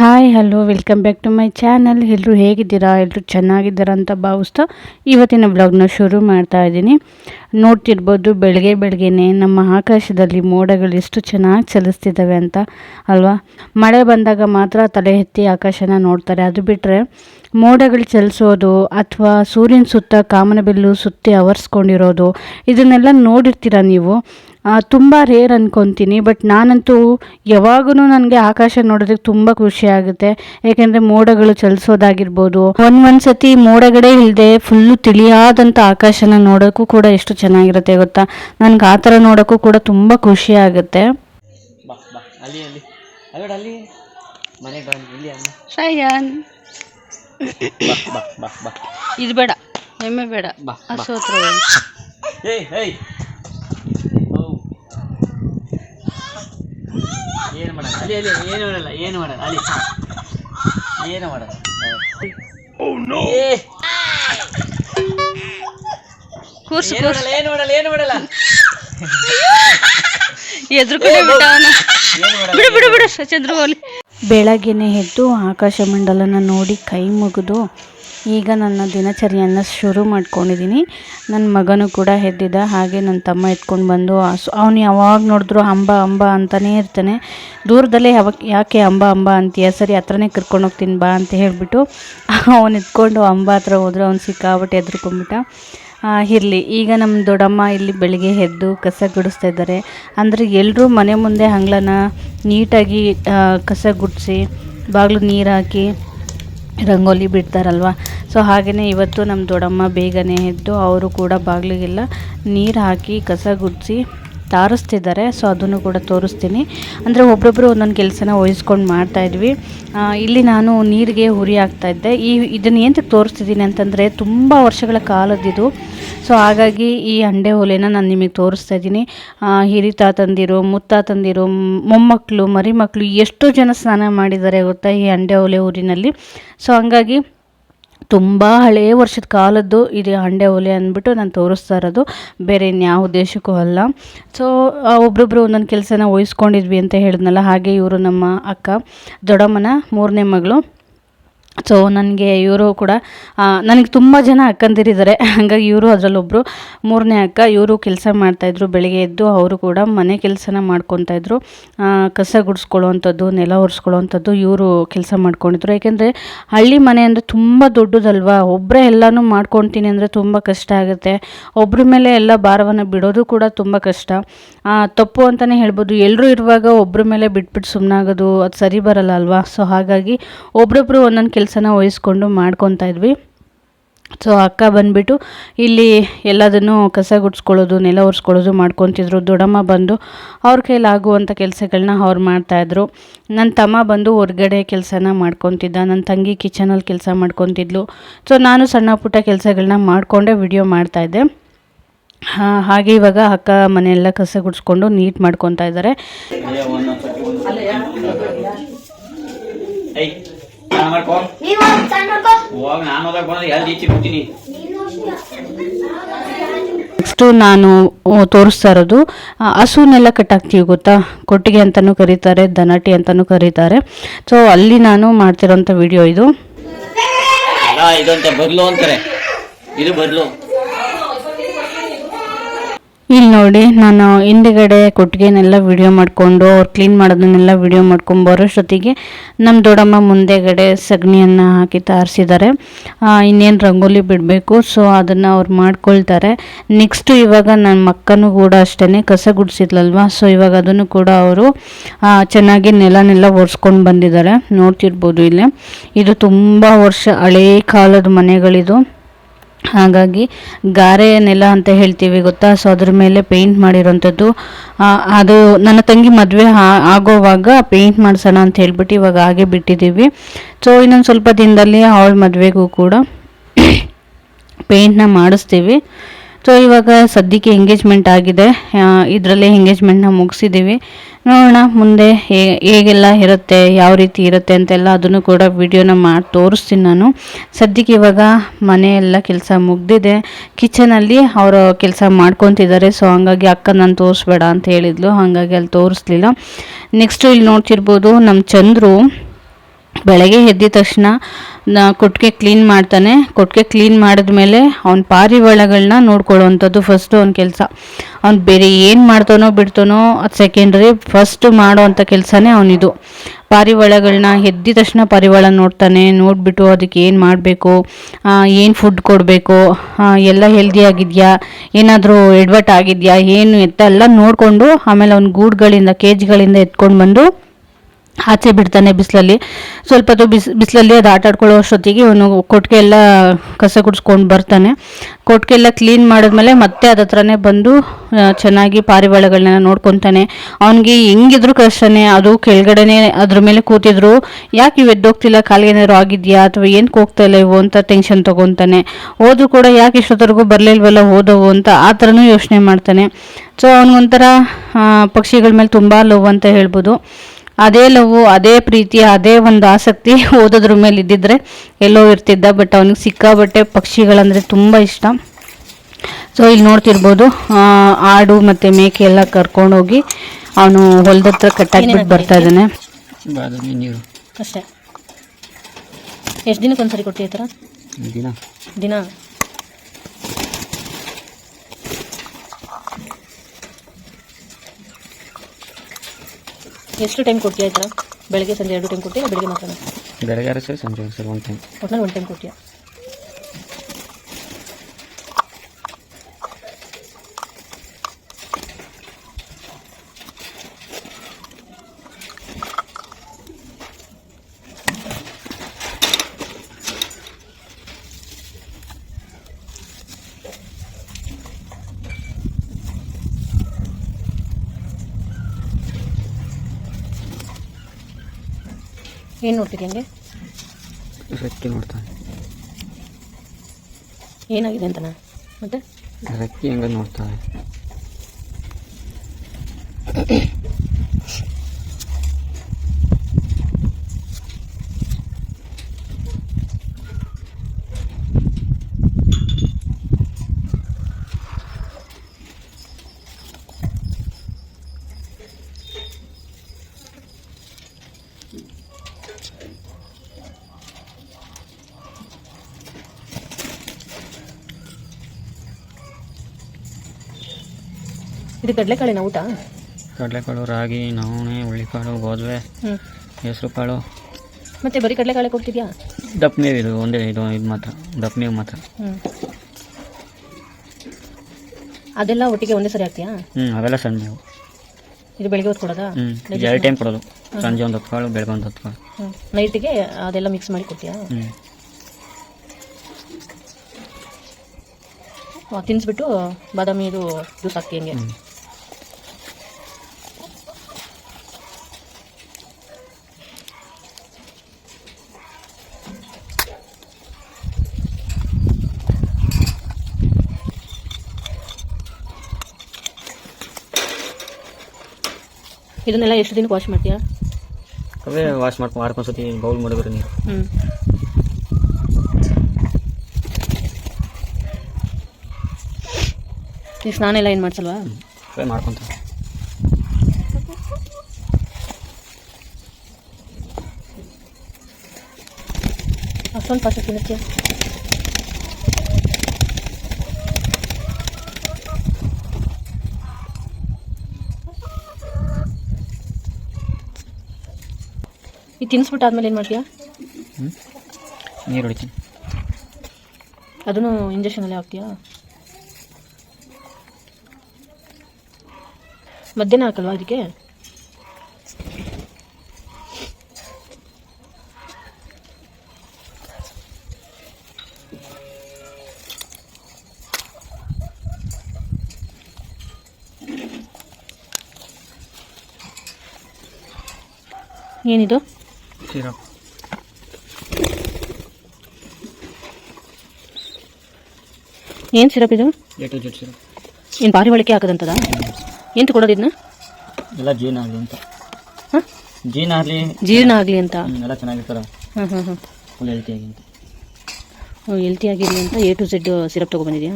Hi hello welcome back to my channel ಎಲ್ಲರೂ ಹೇಗಿದ್ದೀರಾ? ಎಲ್ಲರೂ ಚೆನ್ನಾಗಿದ್ದೀರಾ ಅಂತ ಭಾವಿಸ್ತಾ ಇವತ್ತಿನ ಬ್ಲಾಗ್ನ ಶುರು ಮಾಡ್ತಾ ಇದ್ದೀನಿ. ನೋಡ್ತಿರ್ಬೋದು, ಬೆಳಗ್ಗೆ ಬೆಳಗ್ಗೆನೆ ನಮ್ಮ ಆಕಾಶದಲ್ಲಿ ಮೋಡಗಳು ಎಷ್ಟು ಚೆನ್ನಾಗಿ ಚಲಿಸ್ತಿದ್ದಾವೆ ಅಂತ, ಅಲ್ವಾ? ಮಳೆ ಬಂದಾಗ ಮಾತ್ರ ತಲೆ ಎತ್ತಿ ಆಕಾಶನ ನೋಡ್ತಾರೆ. ಅದು ಬಿಟ್ಟರೆ ಮೋಡಗಳು ಚಲಿಸೋದು ಅಥವಾ ಸೂರ್ಯನ ಸುತ್ತ ಕಾಮನಬಿಲ್ಲು ಸುತ್ತಿ ಆವರಿಸ್ಕೊಂಡಿರೋದು ಇದನ್ನೆಲ್ಲ ನೋಡಿರ್ತೀರ ನೀವು? ತುಂಬ ರೇರ್ ಅಂದ್ಕೊತೀನಿ ಬಟ್ ನಾನಂತೂ ಯಾವಾಗೂ ನನಗೆ ಆಕಾಶ ನೋಡೋದಕ್ಕೆ ತುಂಬ ಖುಷಿ ಆಗುತ್ತೆ. ಯಾಕೆಂದರೆ ಮೋಡಗಳು ಚಲಿಸೋದಾಗಿರ್ಬೋದು ಒಂದು ಒಂದು ಸತಿ ಮೋಡಗಳೇ ಇಲ್ಲದೆ ಫುಲ್ಲು ತಿಳಿಯಾದಂಥ ಆಕಾಶನ ನೋಡೋಕ್ಕೂ ಕೂಡ ಎಷ್ಟು ಚೆನ್ನಾಗಿರುತ್ತೆ ಗೊತ್ತಾ? ನನಗೆ ಆ ಥರ ನೋಡೋಕ್ಕೂ ಕೂಡ ತುಂಬ ಖುಷಿ ಆಗುತ್ತೆ. ಬಾ ಬಾ ಅಲ್ಲಿ ಅಲ್ಲಿ ಅಲ್ಲೋಡ ಅಲ್ಲಿ ಮನೆಗೆ ಬಾ ಇಲ್ಲಿ ಅಮ್ಮ ಶಯನ್ ಬಾ ಬಾ ಬಾ ಬಾ ಇದು ಬೇಡ ಎಮ್ಮೆ ಬೇಡ ಬಾ ಬಾ ಹಸು ಹತ್ರ ಏಯ್ ಏಯ್ ಓ ಏನು ಮಾಡಲ್ಲ. ಅಲ್ಲಿ ಅಲ್ಲಿ ಏನು ಮಾಡಲ್ಲ ಏನು ಮಾಡಲ್ಲ ಅಲ್ಲಿ. ಏನು ಮಾಡಲ್ಲ. ಏ. ಕೂರ್ಸು ಏನು ಮಾಡಲ್ಲ ಏನು ಮಾಡಲ್ಲ ಏನು ಮಾಡಲ್ಲ. ಎದುರುಕಡೆ ಬಿಟ್ಟ ಅವನ ಏನು ಬಿಡು ಬಿಡು ಸಚಂದ್ರ ಚಂದ್ರಗೋಲಿ ಬೆಳಗ್ಗೆನೆ ಎದ್ದು ಆಕಾಶ ಮಂಡಲನ ನೋಡಿ ಕೈ ಮುಗಿದು ಈಗ ನನ್ನ ದಿನಚರಿಯನ್ನು ಶುರು ಮಾಡ್ಕೊಂಡಿದ್ದೀನಿ ನನ್ನ ಮಗನೂ ಕೂಡ ಎದ್ದಿದ್ದ ಹಾಗೆ ನನ್ನ ತಮ್ಮ ಎತ್ಕೊಂಡು ಬಂದು ಅವನು ಯಾವಾಗ ನೋಡಿದ್ರು ಅಂಬ ಅಂಬ ಅಂತಲೇ ಇರ್ತಾನೆ. ದೂರದಲ್ಲೇ ಯಾವಾಗ ಯಾಕೆ ಅಂಬ ಅಂಬ ಅಂತೀಯ? ಸರಿ, ಹತ್ರನೇ ಕರ್ಕೊಂಡು ಹೋಗ್ತೀನಿ, ಬಾ ಅಂತ ಹೇಳಿಬಿಟ್ಟು ಅವನು ಎತ್ಕೊಂಡು ಅಂಬ ಹತ್ರ ಹೋದ್ರೆ. ಅವ್ನು ಸಿಕ್ಕಾಬಿಟ್ಟು ಎದ್ರುಕೊಂಬಿಟ್ಟ ಇರಲಿ. ಈಗ ನಮ್ಮ ದೊಡ್ಡಮ್ಮ ಇಲ್ಲಿ ಬೆಳಿಗ್ಗೆ ಎದ್ದು ಕಸ ಗುಡಿಸ್ತಾ ಇದ್ದಾರೆ. ಅಂದರೆ ಎಲ್ಲರೂ ಮನೆ ಮುಂದೆ ಅಂಗ್ಲನ ನೀಟಾಗಿ ಕಸ ಗುಡಿಸಿ ಬಾಗಿಲು ನೀರು ಹಾಕಿ ರಂಗೋಲಿ ಬಿಡ್ತಾರಲ್ವ? ಸೊ ಹಾಗೆಯೇ ಇವತ್ತು ನಮ್ಮ ದೊಡ್ಡಮ್ಮ ಬೇಗನೆ ಎದ್ದು, ಅವರು ಕೂಡ ಬಾಗಿಲಿಗೆಲ್ಲ ನೀರು ಹಾಕಿ ಕಸ ಗುಡಿಸಿ ತಾರಿಸ್ತಿದ್ದಾರೆ ಸೊ ಅದನ್ನು ಕೂಡ ತೋರಿಸ್ತೀನಿ. ಅಂದರೆ ಒಬ್ಬೊಬ್ಬರು ಒಂದೊಂದು ಕೆಲಸನ ವಹಿಸ್ಕೊಂಡು ಮಾಡ್ತಾಯಿದ್ವಿ ಇಲ್ಲಿ ನಾನು ನೀರಿಗೆ ಹುರಿ ಹಾಕ್ತಾಯಿದ್ದೆ ಈ, ಇದನ್ನು ಏನಕ್ಕೆ ತೋರಿಸ್ತಿದ್ದೀನಿ ಅಂತಂದರೆ ತುಂಬ ವರ್ಷಗಳ ಕಾಲದಿದು ಸೊ ಹಾಗಾಗಿ ಈ ಹಂಡೆ ಹೊಲೆನ ನಾನು ನಿಮಗೆ ತೋರಿಸ್ತಾ ಇದ್ದೀನಿ. ಹಿರಿತಾ ತಂದಿರು, ಮುತ್ತ ತಂದಿರು ಮೊಮ್ಮಕ್ಕಳು ಮರಿಮಕ್ಕಳು ಎಷ್ಟೋ ಜನ ಸ್ನಾನ ಮಾಡಿದ್ದಾರೆ ಗೊತ್ತಾ ಈ ಹಂಡೆ ಹೊಲೆ ಊರಿನಲ್ಲಿ. ಸೊ ಹಂಗಾಗಿ ತುಂಬ ಹಳೆಯ ವರ್ಷದ ಕಾಲದ್ದು ಇದು ಹಂಡೆ ಒಲೆ ಅಂದ್ಬಿಟ್ಟು ನಾನು ತೋರಿಸ್ತಾ ಇರೋದು. ಬೇರೆ ಇನ್ಯಾವ ಉದ್ದೇಶಕ್ಕೂ ಅಲ್ಲ. ಸೊ ಒಬ್ಬೊಬ್ಬರು ಒಂದೊಂದು ಕೆಲಸನ ವಹಿಸ್ಕೊಂಡಿದ್ವಿ ಅಂತ ಹೇಳಿದ್ನಲ್ಲ, ಹಾಗೆ ಇವರು ನಮ್ಮ ಅಕ್ಕ, ದೊಡ್ಡಮ್ಮನ ಮೂರನೇ ಮಗಳು. ಸೊ ನನಗೆ ಇವರು ಕೂಡ ನನಗೆ ತುಂಬ ಜನ ಅಕ್ಕಂದಿರಿದ್ದಾರೆ ಹಾಗಾಗಿ ಇವರು ಅದರಲ್ಲೊಬ್ಬರು ಮೂರನೇ ಅಕ್ಕ, ಇವರು ಕೆಲಸ ಮಾಡ್ತಾಯಿದ್ರು ಬೆಳಿಗ್ಗೆ ಎದ್ದು, ಅವರು ಕೂಡ ಮನೆ ಕೆಲಸನ ಮಾಡ್ಕೊತಾಯಿದ್ರು. ಕಸ ಗುಡಿಸ್ಕೊಳ್ಳೋವಂಥದ್ದು ನೆಲ ಒರೆಸ್ಕೊಳ್ಳೋವಂಥದ್ದು ಇವರು ಕೆಲಸ ಮಾಡ್ಕೊಂಡಿದ್ರು. ಯಾಕೆಂದರೆ ಹಳ್ಳಿ ಮನೆ ಅಂದರೆ ತುಂಬ ದೊಡ್ಡದಲ್ವಾ? ಒಬ್ಬರೇ ಎಲ್ಲನೂ ಮಾಡ್ಕೊತೀನಿ ಅಂದರೆ ತುಂಬ ಕಷ್ಟ ಆಗುತ್ತೆ. ಒಬ್ಬರ ಮೇಲೆ ಎಲ್ಲ ಭಾರವನ್ನು ಬಿಡೋದು ಕೂಡ ತುಂಬ ಕಷ್ಟ. ತಪ್ಪು ಅಂತಲೇ ಹೇಳ್ಬೋದು. ಎಲ್ಲರೂ ಇರುವಾಗ ಒಬ್ಬರ ಮೇಲೆ ಬಿಟ್ಬಿಟ್ಟು ಸುಮ್ಮನಾಗೋದು ಅದು ಸರಿ ಬರಲ್ಲ ಅಲ್ವಾ? ಸೊ ಹಾಗಾಗಿ ಒಬ್ರೊಬ್ರು ಒಂದೊಂದು ಕೆಲಸನ ವಹಿಸ್ಕೊಂಡು ಮಾಡ್ಕೊತಾ ಇದ್ವಿ. ಸೊ ಅಕ್ಕ ಬಂದುಬಿಟ್ಟು ಇಲ್ಲಿ ಎಲ್ಲದನ್ನು ಕಸ ಗುಡಿಸ್ಕೊಳ್ಳೋದು, ನೆಲ ಒರೆಸ್ಕೊಳ್ಳೋದು ಮಾಡ್ಕೊತಿದ್ರು. ದೊಡ್ಡಮ್ಮ ಬಂದು ಅವ್ರ ಕೈಲಾಗುವಂಥ ಕೆಲಸಗಳನ್ನ ಅವ್ರು ಮಾಡ್ತಾಯಿದ್ರು ನನ್ನ ತಮ್ಮ ಬಂದು ಹೊರ್ಗಡೆ ಕೆಲಸನ ಮಾಡ್ಕೊತಿದ್ದ. ನನ್ನ ತಂಗಿ ಕಿಚನಲ್ಲಿ ಕೆಲಸ ಮಾಡ್ಕೊತಿದ್ಲು. ಸೊ ನಾನು ಸಣ್ಣ ಪುಟ್ಟ ಕೆಲಸಗಳನ್ನ ಮಾಡಿಕೊಂಡೇ, ವಿಡಿಯೋ ಮಾಡ್ತಾಯಿದ್ದೆ ಹಾಗೆ ಇವಾಗ ಅಕ್ಕ ಮನೆಯೆಲ್ಲ ಕಸ ಗುಡಿಸ್ಕೊಂಡು ನೀಟ್ ಮಾಡ್ಕೊತಾ ಇದ್ದಾರೆ. ಮಾಡ್ಕೋ. ಹೋಗ್ ನಾನು ಹೋದಾಗ ಬಂದ್ರೆ ಎಲ್ಲಿ ಈಚೆ ಬಿಡ್ತೀನಿ. ನೆಕ್ಸ್ಟು ನಾನು ತೋರಿಸ್ತಾ ಇರೋದು ಹಸುನೆಲ್ಲ ಕಟ್ಟಾಕ್ತೀವಿ ಗೊತ್ತಾ? ಕೊಟ್ಟಿಗೆ ಅಂತಲೂ ಕರೀತಾರೆ ದನಟಿ ಅಂತಲೂ ಕರೀತಾರೆ. ಸೊ ಅಲ್ಲಿ ನಾನು ಮಾಡ್ತಿರೋಂಥ ವಿಡಿಯೋ ಇದು. ಇದಂತೆ ಬದ್ಲು ಅಂತಾರೆ. ಇದು ಬದ್ಲು. ಇಲ್ಲಿ ನೋಡಿ, ನಾನು ಹಿಂದ್ಗಡೆ ಕೊಟ್ಟಿಗೆನೆಲ್ಲ ವಿಡಿಯೋ ಮಾಡಿಕೊಂಡು, ಅವ್ರು ಕ್ಲೀನ್ ಮಾಡೋದನ್ನೆಲ್ಲ ವಿಡಿಯೋ ಮಾಡ್ಕೊಂಡು ಬರೋಷ್ಟೊತ್ತಿಗೆ ನಮ್ಮ ದೊಡ್ಡಮ್ಮ ಮುಂದೆಗಡೆ ಸಗಣಿಯನ್ನು ಹಾಕಿ ತಾರಿಸಿದ್ದಾರೆ ಇನ್ನೇನು ರಂಗೋಲಿ ಬಿಡಬೇಕು ಸೊ ಅದನ್ನು ಅವ್ರು ಮಾಡ್ಕೊಳ್ತಾರೆ. ನೆಕ್ಸ್ಟು ಇವಾಗ ನನ್ನ ಅಕ್ಕನೂ ಕೂಡ ಅಷ್ಟೇ ಕಸ ಗುಡಿಸಿದ್ಲಲ್ವ ಸೊ ಇವಾಗ ಅದನ್ನು ಕೂಡ ಅವರು ಚೆನ್ನಾಗಿ ನೆಲನೆಲ್ಲ ಒರೆಸ್ಕೊಂಡು ಬಂದಿದ್ದಾರೆ ನೋಡ್ತಿರ್ಬೋದು ಇಲ್ಲಿ. ಇದು ತುಂಬ ವರ್ಷ ಹಳೇ ಕಾಲದ ಮನೆಗಳಿದು. ಹಾಗಾಗಿ ಗಾರೆ ನೆಲ ಅಂತ ಹೇಳ್ತೀವಿ ಗೊತ್ತಾ? ಸೊ ಅದ್ರ ಮೇಲೆ ಪೇಂಟ್ ಮಾಡಿರೋಂಥದ್ದು ಅದು ನನ್ನ ತಂಗಿ ಮದುವೆ ಆಗೋವಾಗ ಪೇಂಟ್ ಮಾಡಿಸೋಣ ಅಂತ ಹೇಳ್ಬಿಟ್ಟು ಇವಾಗ ಹಾಗೆ ಬಿಟ್ಟಿದ್ದೀವಿ. ಸೊ ಇನ್ನೊಂದು ಸ್ವಲ್ಪ ದಿನದಲ್ಲಿ ಅವಳ ಮದುವೆಗೂ ಕೂಡ ಪೇಂಟ್ನ ಮಾಡಿಸ್ತೀವಿ. ಸೊ ಇವಾಗ ಸದ್ಯಕ್ಕೆ ಎಂಗೇಜ್ಮೆಂಟ್ ಆಗಿದೆ. ಇದರಲ್ಲೇ ಎಂಗೇಜ್ಮೆಂಟ್ನ ಮುಗಿಸಿದ್ದೀವಿ ನೋಡೋಣ ಮುಂದೆ ಹೇಗೆಲ್ಲ ಇರುತ್ತೆ, ಯಾವ ರೀತಿ ಇರುತ್ತೆ ಅಂತೆಲ್ಲ ಅದನ್ನು ಕೂಡ ವಿಡಿಯೋನ ಮಾಡಿ, ತೋರಿಸ್ತೀನಿ ನಾನು. ಸದ್ಯಕ್ಕೆ ಇವಾಗ ಮನೆಯೆಲ್ಲ ಕೆಲಸ ಮುಗ್ದಿದೆ. ಕಿಚನಲ್ಲಿ ಅವರು ಕೆಲಸ ಮಾಡ್ಕೊತಿದ್ದಾರೆ. ಸೊ ಹಂಗಾಗಿ ಅಕ್ಕ ನಾನು ತೋರಿಸ್ಬೇಡ ಅಂತ ಹೇಳಿದ್ಲು. ಹಾಗಾಗಿ ಅಲ್ಲಿ ತೋರಿಸ್ಲಿಲ್ಲ. ನೆಕ್ಸ್ಟು ಇಲ್ಲಿ ನೋಡ್ತಿರ್ಬೋದು ನಮ್ಮ ಚಂದ್ರು. ಬೆಳಗ್ಗೆ ಎದ್ದಿದ ತಕ್ಷಣ ಕೊಟ್ಟಿಗೆ ಕ್ಲೀನ್ ಮಾಡ್ತಾನೆ. ಕೊಟ್ಟಿಗೆ ಕ್ಲೀನ್ ಮಾಡಿದ್ಮೇಲೆ ಅವ್ನ ಪಾರಿವಾಳಗಳನ್ನ ನೋಡ್ಕೊಳ್ಳೋವಂಥದ್ದು ಫಸ್ಟು ಅವ್ನ ಕೆಲಸ. ಅವ್ನು ಬೇರೆ ಏನು ಮಾಡ್ತಾನೋ ಬಿಡ್ತಾನೋ ಅದು ಸೆಕೆಂಡ್ರಿ ಫಸ್ಟ್ ಮಾಡೋ ಅಂಥ ಕೆಲಸನೇ ಅವನಿದು. ಪಾರಿವಾಳಗಳನ್ನ ಎದ್ದಿದ ತಕ್ಷಣ ಪಾರಿವಾಳ ನೋಡ್ತಾನೆ, ನೋಡಿಬಿಟ್ಟು ಅದಕ್ಕೆ ಏನು ಮಾಡಬೇಕು ಏನು ಫುಡ್ ಕೊಡಬೇಕು ಎಲ್ಲ ಹೆಲ್ದಿ ಆಗಿದೆಯಾ, ಏನಾದರೂ ಎಡ್ವಟ್ ಆಗಿದೆಯಾ, ಏನು ಎತ್ತ ಎಲ್ಲ ನೋಡಿಕೊಂಡು ಆಮೇಲೆ ಅವ್ನ ಗೂಡುಗಳಿಂದ ಕೇಜ್ಗಳಿಂದ ಎತ್ಕೊಂಡು ಬಂದು ಆಚೆ ಬಿಡ್ತಾನೆ ಬಿಸಿಲಲ್ಲಿ. ಸ್ವಲ್ಪ ಹೊತ್ತು ಬಿಸ್, ಬಿಸಿಲಲ್ಲಿ ಅದು ಆಟ ಆಡ್ಕೊಳ್ಳೋ ಅಷ್ಟೊತ್ತಿಗೆ ಇವನು ಕೊಟ್ಟಿಗೆ ಎಲ್ಲ ಕಸ ಗುಡಿಸ್ಕೊಂಡು ಬರ್ತಾನೆ. ಕೊಟ್ಟಿಗೆ ಎಲ್ಲ ಕ್ಲೀನ್ ಮಾಡಿದ್ಮೇಲೆ ಮತ್ತೆ ಅದ ಹತ್ರನೇ ಬಂದು ಚೆನ್ನಾಗಿ ಪಾರಿವಾಳಗಳನ್ನ ನೋಡ್ಕೊತಾನೆ. ಅವನಿಗೆ ಹೆಂಗಿದ್ರು ಕಷ್ಟನೇ, ಅದು ಕೆಳಗಡೆನೆ ಅದ್ರ ಮೇಲೆ ಕೂತಿದ್ರು. ಯಾಕೆ ಇವು ಎದ್ದೋಗ್ತಿಲ್ಲ, ಕಾಲಿಗೆ ಏನಾದ್ರು ಆಗಿದೆಯಾ, ಅಥವಾ ಏನಕ್ಕೆ ಹೋಗ್ತಾ ಇಲ್ಲ ಇವು ಅಂತ ಟೆನ್ಷನ್ ತೊಗೊತಾನೆ. ಹೋದ್ರು ಕೂಡ ಯಾಕೆ ಇಷ್ಟೊತ್ತರೆಗೂ ಬರಲಿಲ್ವಲ್ಲ ಹೋದವು ಅಂತ ಆ ಥರನೂ ಯೋಚನೆ ಮಾಡ್ತಾನೆ. ಸೊ ಅವನಿಗೊಂಥರ ಪಕ್ಷಿಗಳ ಮೇಲೆ ತುಂಬ ಲವ್ ಅಂತ ಹೇಳ್ಬೋದು. ಅದೇ ಲವ್ ಅದೇ ಪ್ರೀತಿ ಅದೇ ಒಂದು ಆಸಕ್ತಿ ಓದೋದ್ರ ಮೇಲೆ ಇದ್ದಿದ್ರೆ ಎಲ್ಲೋ ಇರ್ತಿದ್ದ ಬಟ್ ಅವನಿಗೆ ಸಿಕ್ಕಾಬಟ್ಟೆ ಪಕ್ಷಿಗಳಂದರೆ ತುಂಬ ಇಷ್ಟ. ಸೊ ಇಲ್ಲಿ ನೋಡ್ತಿರ್ಬೋದು ಆ, ಆಡು ಮತ್ತು ಮೇಕೆ ಎಲ್ಲ ಕರ್ಕೊಂಡೋಗಿ ಅವನು ಹೊಲದತ್ರ ಕಟ್ಟಾಕ್ಬಿಟ್ಟು ಬರ್ತಾ ಇದ್ದಾನೆ. ಬಾದಾಮಿ ನೀರು. ಅಷ್ಟೇ. ಎಷ್ಟು ದಿನಕ್ಕೆ ಒಂದ್ಸರಿ ಕೊಟ್ಟಿರ್ತಾರ ದಿನ? ಎಷ್ಟು ಟೈಮ್ ಕೊಡ್ತೀಯ ಈ ಥರ? ಬೆಳಗ್ಗೆ ಸಂಜೆ ಎರಡು ಟೈಮ್ ಕೊಡ್ತೀಯ ಬೆಳಗ್ಗೆ ಮಾತ್ರ? ಬೆಳಗ್ಗೆ ಸರ್ ಸಂಜೆ ಸರ್ ಒನ್ ಟೈಮ್ ಒಟ್ನಲ್ಲಿ ಒಂದು ಟೈಮ್ ಕೊಡ್ತೀಯ? ಏನು ನೋಡ್ತೀರಿ ಹಂಗೆ ರೆಕ್ಕೆ ನೋಡ್ತಾನೆ. ಏನಾಗಿದೆ ಅಂತನಾ? ಮತ್ತೆ? ರೆಕ್ಕೆ ಹೆಂಗ ನೋಡ್ತಾವೆ ಇದು ಕಡಲೆಕಾಳಿನ ಊಟ? ಕಡಲೆಕಾಳು ರಾಗಿ ನವಣೆ ಹುಳ್ಳಿಕಾಳು ಗೋಧುವೆ ಹ್ಞೂ ಹೆಸರು ಕಾಳು ಮತ್ತೆ ಬರೀ ಕಡಲೆಕಾಳೆ ಕೊಡ್ತಿದ್ಯಾ? ದಪ್ಪ ಮೇವು ಇದು ಒಂದೇ ಇದು ಇದು ಮಾತ್ರ ದಪ್ಪ ಮೇವು ಮಾತ್ರ. ಹ್ಞೂ ಅದೆಲ್ಲ ಒಟ್ಟಿಗೆ ಒಂದೇ ಸರಿ ಹಾಕ್ತೀಯಾ? ಹ್ಞೂ ಅವೆಲ್ಲ ಸಣ್ಣ ಮೇವು ಇದು ಬೆಳಿಗ್ಗೆ ಹೊತ್ತು ಕೊಡೋದಾ? ಹ್ಞೂ ಇದು ಎರಡು ಟೈಮ್ ಕೊಡೋದು. ಸಂಜೆ ಒಂದು ಹತ್ತು ಕಾಳು ಬೆಳಗ್ಗೆ ಒಂದು ಹತ್ತು ಕಾಳು ಹ್ಞೂ ನೈಟಿಗೆ ಅದೆಲ್ಲ ಮಿಕ್ಸ್ ಮಾಡಿ ಕೊಡ್ತೀಯಾ? ಹ್ಞೂ ತಿನ್ನಿಸ್ಬಿಟ್ಟು ತಿನ್ಸ್ಬಿಟ್ಟು ಬಾದಾಮಿ ಇದು ಜ್ಯೂಸ್ ಹಾಕ್ತಿ ಹಂಗೆ. ಇದನ್ನೆಲ್ಲ ಎಷ್ಟು ದಿನಕ್ಕೆ ವಾಶ್ ಮಾಡ್ತೀಯಾ? ಅವೇ ವಾಶ್ ಮಾಡ್ಕೊಂಡು ಸತಿ ಬೌಲ್ ಮಾಡಿದ್ರೆ ನೀರು. ಹ್ಞೂ ಈಗ ಸ್ನಾನ ಎಲ್ಲ ಏನು ಮಾಡಿಸಲ್ವಾ? ಅವೇ ಮಾಡ್ಕೊತಾರೆ ಅಷ್ಟೊಂದು ಫಾಸ್ಟ್ ತಿನ್ನತ್ತೀಯ? ಈಗ ತಿನ್ಸ್ಬಿಟ್ಟು ಆದ್ಮೇಲೆ ಏನು ಮಾಡ್ತೀಯಾ? ನೀರು ಹೊಡಿತೀನಿ. ಅದನ್ನು ಇಂಜೆಕ್ಷನಲ್ಲಿ ಹಾಕ್ತೀಯಾ? ಮಧ್ಯಾಹ್ನ ಹಾಕಲ್ವಾ ಅದಕ್ಕೆ? ಏನಿದು? ಸಿರಪ್ ಏನು ಸಿರಪ್ ಇದು? A to Z syrup. ಏನು ಪಾರಿವಾಳಕ್ಕೆ ಹಾಕದಂತದ ಎಂತ ಕೊಡೋದು ಇದನ್ನ ಎಲ್ಲ ಜೀರ್ಣ ಆಗಲಿ ಅಂತ. ಹಾಂ? ಜೀರ್ಣ ಆಗಲಿ. ಜೀರ್ಣ ಆಗಲಿ ಅಂತ? ಎಲ್ಲ ಚೆನ್ನಾಗಿರ್ತಾರ. ಹಾಂ ಹಾಂ ಹಾಂ ಫುಲ್ ಹೆಲ್ತಿಯಾಗಿ ಅಂತ. ಹೆಲ್ತಿಯಾಗಿರಲಿ ಅಂತ ಎ ಟು ಝೆಡ್ ಸಿರಪ್ ತೊಗೊಬಂದಿದ್ಯಾ